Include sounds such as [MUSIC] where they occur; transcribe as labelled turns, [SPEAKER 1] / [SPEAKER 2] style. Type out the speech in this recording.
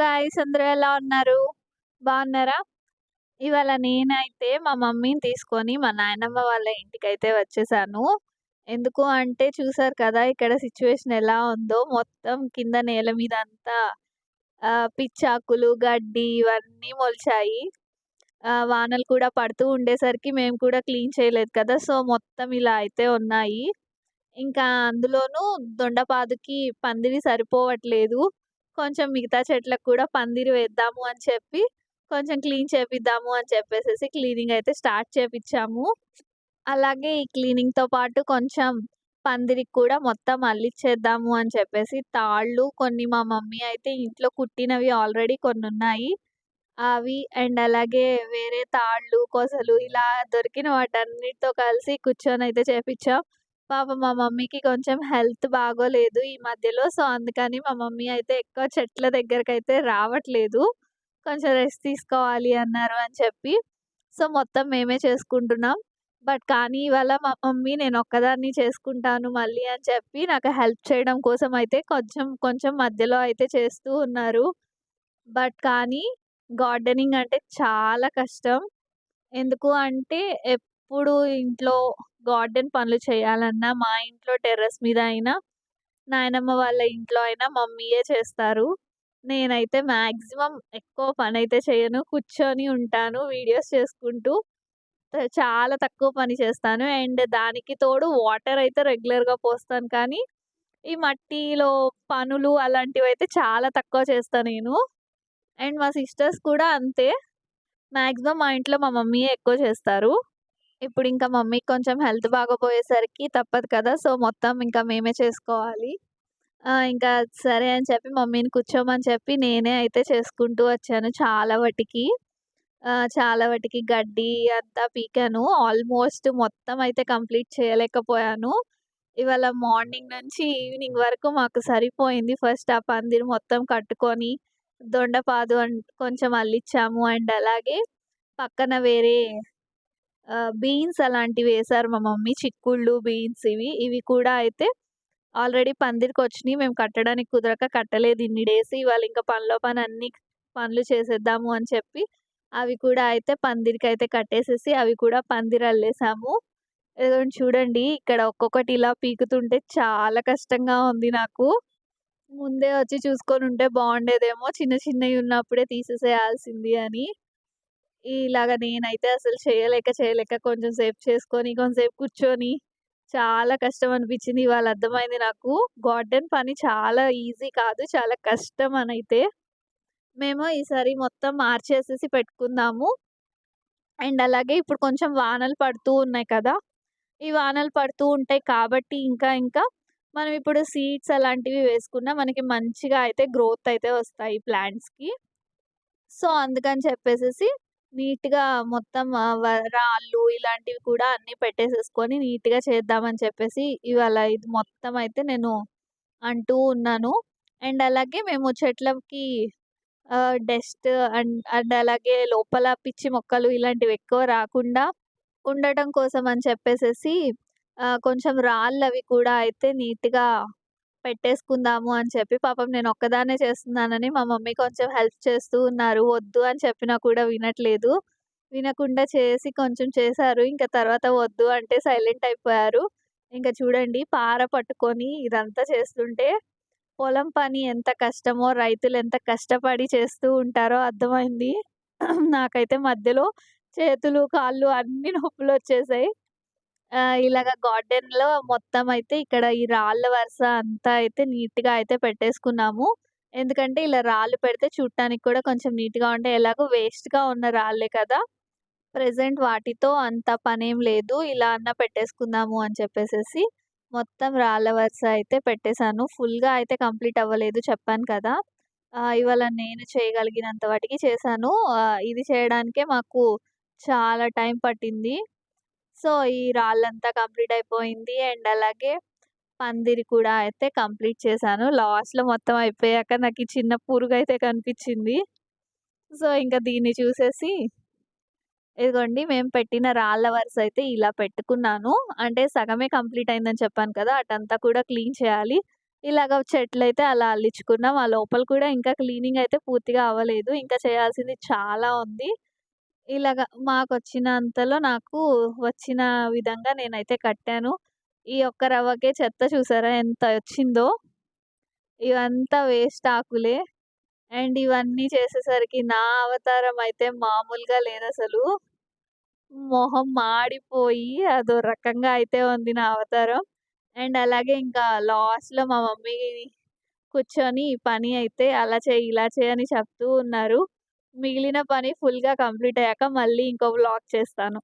[SPEAKER 1] Guys అందరూ ఎలా ఉన్నారు? బాగున్నారా? ఇవాళ నేనైతే మా మమ్మీని తీసుకొని మా నాయనమ్మ వాళ్ళ ఇంటికి అయితే వచ్చేసాను. ఎందుకు అంటే చూసారు కదా! ఇక్కడ సిచ్యువేషన్ ఎలా ఉందో మొత్తం కింద నేల మీద అంతా పిచ్చాకులు, గడ్డి ఇవన్నీ మొలిచాయి. వానలు కూడా పడుతూ ఉండేసరికి మేము కూడా క్లీన్ చేయలేదు కదా! సో, మొత్తం ఇలా అయితే ఉన్నాయి. ఇంకా అందులోనూ దొండపాదుకి పందిరి సరిపోవట్లేదు. కొంచెం మిగతా చెట్లకు కూడా పందిరి వేద్దాము అని చెప్పి, కొంచెం క్లీన్ చేపిద్దాము అని చెప్పేసి క్లీనింగ్ అయితే స్టార్ట్ చేపించాము అలాగే ఈ క్లీనింగ్‌తో పాటు కొంచెం పందిరికి కూడా మొత్తం అల్లిచ్చేద్దాము అని చెప్పేసి తాళ్ళు కొన్ని మా మమ్మీ అయితే ఇంట్లో కుట్టినవి ఆల్రెడీ కొన్ని ఉన్నాయి అవి అండ్ అలాగే వేరే తాళ్ళు, కొసలు ఇలా దొరికిన వాటన్నిటితో కలిసి కూర్చొని అయితే చేపిచ్చాం. పాపం మా మమ్మీకి కొంచెం హెల్త్ బాగోలేదు ఈ మధ్యలో. సో, అందుకని మా మమ్మీ అయితే ఎక్కువ చెట్ల దగ్గరకైతే రావట్లేదు. కొంచెం రెస్ట్ తీసుకోవాలి అన్నారు అని చెప్పి. సో, మొత్తం మేమే చేసుకుంటున్నాం. బట్ కానీ ఇవాళ మా మమ్మీ నేను ఒక్కదాన్ని చేసుకుంటాను మళ్ళీ అని చెప్పి నాకు హెల్ప్ చేయడం కోసం అయితే కొంచెం కొంచెం మధ్యలో అయితే చేస్తూ ఉన్నారు. బట్ కానీ గార్డెనింగ్ అంటే చాలా కష్టం. ఎందుకు అంటే ఎప్పుడు ఇంట్లో గార్డెన్ పనులు చేయాలన్నా మా ఇంట్లో టెర్రస్ మీద అయినా, నాయనమ్మ వాళ్ళ ఇంట్లో అయినా మమ్మీయే చేస్తారు. నేనైతే మ్యాక్సిమం ఎక్కువ పని అయితే చేయను. కూర్చొని ఉంటాను వీడియోస్ చేసుకుంటూ. చాలా తక్కువ పని చేస్తాను. అండ్ దానికి తోడు వాటర్ అయితే రెగ్యులర్‌గా పోస్తాను కానీ, ఈ మట్టిలో పనులు అలాంటివి అయితే చాలా తక్కువ చేస్తాను నేను. అండ్ మా సిస్టర్స్ కూడా అంతే. మ్యాక్సిమం మా ఇంట్లో మా మమ్మీయే ఎక్కువ చేస్తారు. ఇప్పుడు ఇంకా మమ్మీకి కొంచెం హెల్త్ బాగోపోయేసరికి తప్పదు కదా! సో, మొత్తం ఇంకా మేమే చేసుకోవాలి. ఇంకా సరే అని చెప్పి మమ్మీని కూర్చోమని చెప్పి నేనే అయితే చేసుకుంటూ వచ్చాను చాలా వటికి. చాలా వటికి గడ్డి అంతా పీకాను. ఆల్మోస్ట్ మొత్తం అయితే కంప్లీట్ చేయలేకపోయాను. ఇవాళ మార్నింగ్ నుంచి ఈవినింగ్ వరకు మాకు సరిపోయింది. ఫస్ట్ ఆ పందిరి మొత్తం కట్టుకొని, దొండపాదు అన్ కొంచెం అల్లిచ్చాము. అండ్ అలాగే పక్కన వేరే బీన్స్ అలాంటివి వేశారు మా మమ్మీ. చిక్కుళ్ళు, బీన్స్ ఇవి. ఇవి కూడా అయితే ఆల్రెడీ పందిరికొచ్చినియి. మేము కట్టడానికి కుదరక కట్టలేదు ఇన్ని డేస్. ఇవాళ ఇంకా పనిలో పని అన్ని పనులు చేసేద్దాము అని చెప్పి, అవి కూడా అయితే పందిరికి అయితే కట్టేసేసి అవి కూడా పందిరి అల్లేసాము. చూడండి ఇక్కడ ఒక్కొక్కటి ఇలా పీకుతుంటే చాలా కష్టంగా ఉంది నాకు. ముందే వచ్చి చూసుకొని ఉంటే బాగుండేదేమో చిన్న చిన్నవి ఉన్నప్పుడే తీసేసేయాల్సింది అని. ఇలాగ నేనైతే అసలు చేయలేక చేయలేక కొంచెం సేపు చేసుకొని, కొంచెంసేపు కూర్చొని చాలా కష్టం అనిపించింది. ఇవాళ అర్థమైంది నాకు. గార్డెన్ పని చాలా ఈజీ కాదు. చాలా కష్టం అని అయితే మేము ఈసారి మొత్తం మార్చేసేసి పెట్టుకుందాము. అండ్ అలాగే ఇప్పుడు కొంచెం వానలు పడుతూ ఉన్నాయి కదా! ఈ వానలు పడుతూ ఉంటాయి కాబట్టి ఇంకా ఇంకా మనం ఇప్పుడు సీడ్స్ అలాంటివి వేసుకున్నా మనకి మంచిగా అయితే గ్రోత్ అయితే వస్తాయి ప్లాంట్స్‌కి. సో, అందుకని చెప్పేసేసి నీట్‌గా మొత్తం వ రాళ్ళు ఇలాంటివి కూడా అన్నీ పెట్టేసేసుకొని నీట్‌గా చేద్దామని చెప్పేసి ఇవాళ ఇది మొత్తం అయితే నేను అంటూ ఉన్నాను. అండ్ అలాగే మేము చెట్లకి డస్ట్ అండ్ అండ్ అలాగే లోపల పిచ్చి మొక్కలు ఇలాంటివి ఎక్కువ రాకుండా ఉండటం కోసం అని చెప్పేసేసి కొంచెం కొంచెం రాళ్ళవి కూడా అయితే నీట్‌గా పెట్టేసుకుందాము అని చెప్పి పాపం నేను ఒక్కదాన్నే చేస్తున్నానని మా మమ్మీ కొంచెం హెల్ప్ చేస్తూ ఉన్నారు. వద్దు అని చెప్పినా కూడా వినట్లేదు. వినకుండా చేసి కొంచెం చేశారు. ఇంకా తర్వాత వద్దు అంటే సైలెంట్ అయిపోయారు. ఇంకా చూడండి పార పట్టుకొని ఇదంతా చేస్తుంటే పొలం పని ఎంత కష్టమో, రైతులు ఎంత కష్టపడి చేస్తూ ఉంటారో అర్థమైంది. [CLEARS THROAT] నాకైతే మధ్యలో చేతులు, కాళ్ళు అన్నీ నొప్పులొచ్చేసాయి. ఆహ్, ఇలాగ గార్డెన్‌లో మొత్తం అయితే ఇక్కడ ఈ రాళ్ళ వరుస అంతా అయితే నీట్‌గా అయితే పెట్టేసుకున్నాము. ఎందుకంటే ఇలా రాళ్ళు పెడితే చూడటానికి కూడా కొంచెం నీట్‌గా ఉంటాయి. ఎలాగో వేస్ట్‌గా ఉన్న రాళ్ళే కదా! ప్రెజెంట్ వాటితో అంత పనేం లేదు. ఇలా అన్నా పెట్టేసుకుందాము అని చెప్పేసేసి మొత్తం రాళ్ళ వరుస అయితే పెట్టేసాను. ఫుల్‌గా అయితే కంప్లీట్ అవ్వలేదు చెప్పాను కదా! ఆహ్, ఇవాళ నేను చేయగలిగినంత వాటికి చేశాను. ఆహ్, ఇది చేయడానికే మాకు చాలా టైం పట్టింది. సో, ఈ రాళ్ళంతా కంప్లీట్ అయిపోయింది. అండ్ అలాగే పందిరి కూడా అయితే కంప్లీట్ చేశాను. లాస్ట్‌లో మొత్తం అయిపోయాక నాకు ఈ చిన్న పురుగు అయితే కనిపించింది. సో, ఇంకా దీన్ని చూసేసి ఇదిగోండి మేము పెట్టిన రాళ్ళ వరుస అయితే ఇలా పెట్టుకున్నాను. అంటే సగమే కంప్లీట్ అయిందని చెప్పాను కదా! అటంతా కూడా క్లీన్ చేయాలి. ఇలాగ చెట్లయితే అలా అల్లించుకున్నాం. ఆ లోపల కూడా ఇంకా క్లీనింగ్ అయితే పూర్తిగా అవ్వలేదు. ఇంకా చేయాల్సింది చాలా ఉంది. ఇలాగ మాకొచ్చినంతలో నాకు వచ్చిన విధంగా నేనైతే కట్టాను. ఈ ఒక్క రవ్వకే చెత్త చూసారా ఎంత వచ్చిందో. ఇవంతా వేస్ట్ ఆకులే. అండ్ ఇవన్నీ చేసేసరికి నా అవతారం అయితే మామూలుగా లేదసలు. మొహం మాడిపోయి అదో రకంగా అయితే ఉంది నా అవతారం. అండ్ అలాగే ఇంకా లాస్ట్‌లో మా మమ్మీ కూర్చొని పని అయితే అలా చెయ్యి, ఇలా చెయ్యి అని చెప్తూ ఉన్నారు. మిగిలిన పని ఫుల్‌గా కంప్లీట్ అయ్యాక మళ్ళీ ఇంకో వ్లాగ్ చేస్తాను.